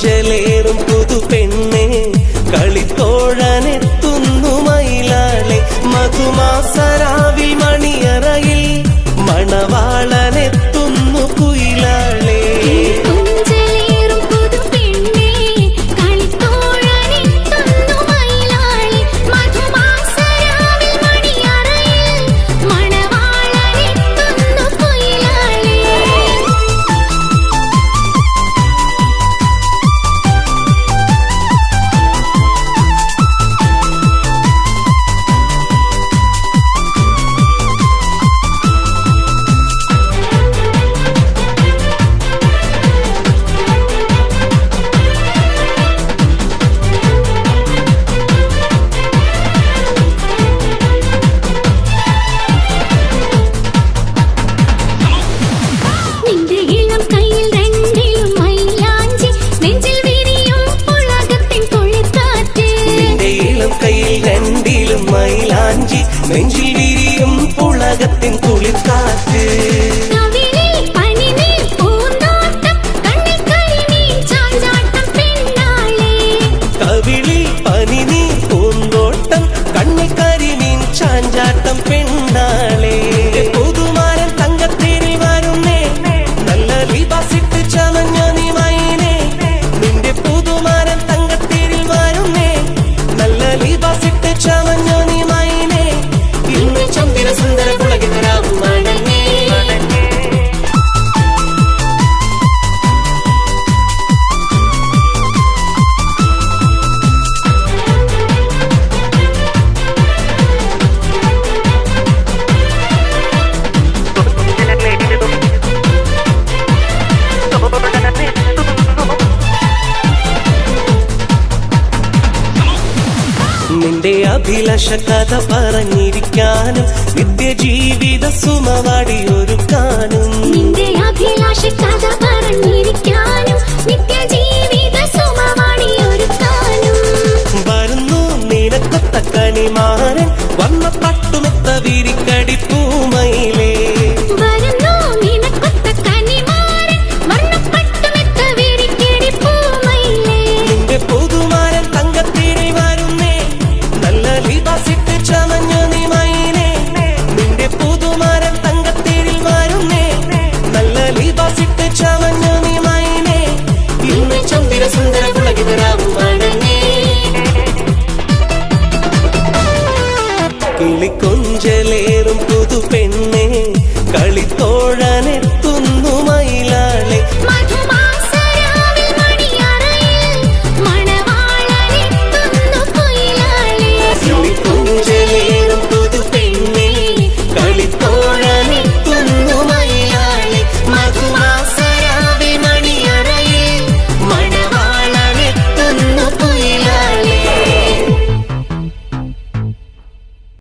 മഞ്ചലേറും പുതു കളിത്തോഴനെത്തുന്നു മൈലാളെ മധുമാസര நெஞ்சில் விரியும் புலகத்தின் குளிர்காற்று. നിന്റെ അഭിലാഷ കഥ പറഞ്ഞിരിക്കാനും നിത്യ ജീവിത സുമവാടി ഒരുക്കാനും. നിന്റെ അഭിലാഷ കഥ പറഞ്ഞിരിക്കാനും നിത്യ ജീവിത സുമവാടി ഒരുക്കാനും. വരുന്നു നിനക്കൊത്ത കണിമാരൻ കിളിക്കൊഞ്ചലേറും പുതു പെണ്ണെ കളിത്തോഴാനെത്തുന്നു മയിലാളെ.